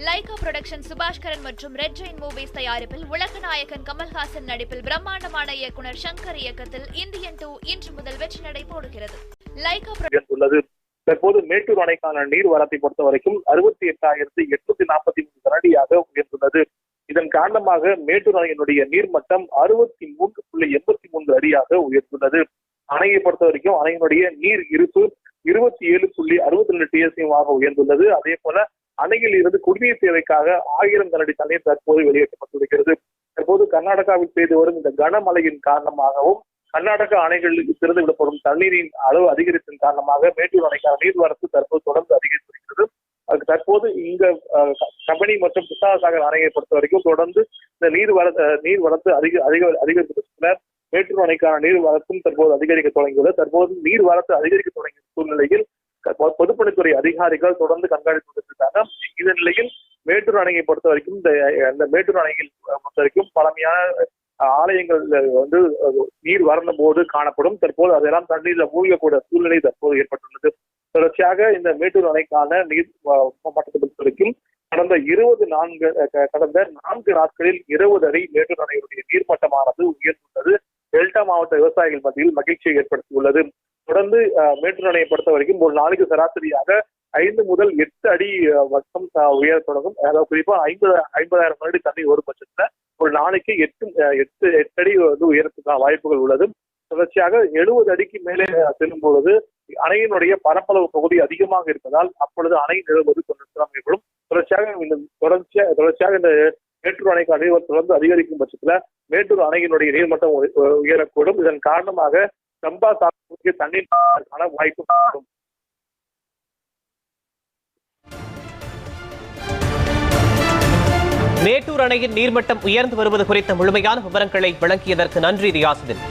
Lyca production Subaskaran மற்றும் red Jain movies தயாரிப்பில் உலக நாயகன் கமல்ஹாசன் நடிப்பில் பிரம்மாண்டமான இயக்குனர் சங்கர் இயக்கத்தில் இந்தியன் டூ இன்று முதல் வெற்றி நடை போடுகிறது. லைகா உள்ளது. உயர்ந்துள்ளது தற்போது மேட்டூர் அணைக்கான நீர் வரத்தை பொறுத்த வரைக்கும் அறுபத்தி எட்டாயிரத்தி எட்நூத்தி நாற்பத்தி மூணு கனடியாக உயர்ந்துள்ளது. இதன் காரணமாக மேட்டூர் அணையினுடைய நீர்மட்டம் அறுபத்தி மூன்று புள்ளி எண்பத்தி மூன்று அடியாக உயர்ந்துள்ளது. அணையை பொறுத்த வரைக்கும் அணையினுடைய நீர் இருப்பு இருபத்தி ஏழு புள்ளி அறுபத்தி ரெண்டு டிஎஸ்சியமாக உயர்ந்துள்ளது. அதே போல அணையில் இருந்து குடிநீர் தேவைக்காக ஆயிரம் கனடி தண்ணீர் தற்போது வெளியேற்றப்பட்டிருக்கிறது. தற்போது கர்நாடகாவில் பெய்து வரும் இந்த கனமழையின் காரணமாகவும் கர்நாடக அணைகளில் திறந்து விடப்படும் தண்ணீரின் அளவு அதிகரித்ததன் காரணமாக மேட்டூர் அணைக்கான நீர்வரத்து தற்போது தொடர்ந்து அதிகரித்து வருகிறது தற்போது இங்க கபனி க- மற்றும் புத்தாசாகர் அணையை பொறுத்த வரைக்கும் தொடர்ந்து இந்த நீர் வர நீர் வரத்து அதிக அதிக அதிகரித்து மேட்டூர் அணைக்கான நீர் வரத்தும் தற்போது அதிகரிக்க தொடங்கியுள்ளது. தற்போது நீர் வரத்து அதிகரிக்க தொடங்கிய சூழ்நிலையில் க- அதிகாரிகள் தொடர்ந்து கண்காணித்து கொண்டிருக்காங்க இந்த நிலையில் மேட்டூர் அணையை பொறுத்த வரைக்கும் இந்த அந்த மேட்டூர் அணையில் பொறுத்த வரைக்கும் பழமையான ஆலயங்கள் வந்து நீர் வறண்ட போது காணப்படும். தற்போது அதெல்லாம் தண்ணீர்ல மூழ்கக்கூடிய சூழ்நிலை தற்போது ஏற்பட்டுள்ளது. தொடர்ச்சியாக இந்த மேட்டூர் அணைக்கான நீர் மட்டத்தை பொறுத்த வரைக்கும் கடந்த இருபது நான்கு கடந்த நான்கு நாட்களில் இருபது அடி மேட்டூர் அணையுடைய நீர்மட்டமானது உயர்ந்துள்ளது. டெல்டா மாவட்ட விவசாயிகள் மத்தியில் மகிழ்ச்சியை ஏற்படுத்தியுள்ளது. தொடர்ந்து மேட்டூர் அணையை பொறுத்த வரைக்கும் ஒரு நாளைக்கு சராசரியாக ஐந்து முதல் எட்டு அடி வட்டம் உயர தொடங்கும். அதாவது குறிப்பா ஐம்பது ஐம்பதாயிரம் அடி தண்ணி ஒரு பட்சத்துல ஒரு நாளைக்கு எட்டு எட்டு எட்டு அடி வந்து உயரத்துக்கான வாய்ப்புகள் உள்ளது. தொடர்ச்சியாக எழுபது அடிக்கு மேலே செல்லும் பொழுது அணையினுடைய பரப்பளவு பகுதி அதிகமாக இருப்பதால் அப்பொழுது அணை நிறுவது கொஞ்சம் ஏற்படும். தொடர்ச்சியாக இந்த தொடர்ச்சியாக தொடர்ச்சியாக இந்த மேட்டூர் அணைக்கு நீர் தொடர்ந்து அதிகரிக்கும் பட்சத்துல மேட்டூர் அணையினுடைய நீர்மட்டம் உயரக்கூடும். இதன் காரணமாக சம்பா சாகுபடிக்கு தண்ணீர் வாய்ப்பு இருக்கும். மேட்டூர் அணையின் நீர்மட்டம் உயர்ந்து வருவது குறித்த முழுமையான விவரங்களை வழங்கியதற்கு நன்றி ரியாசுதீன்.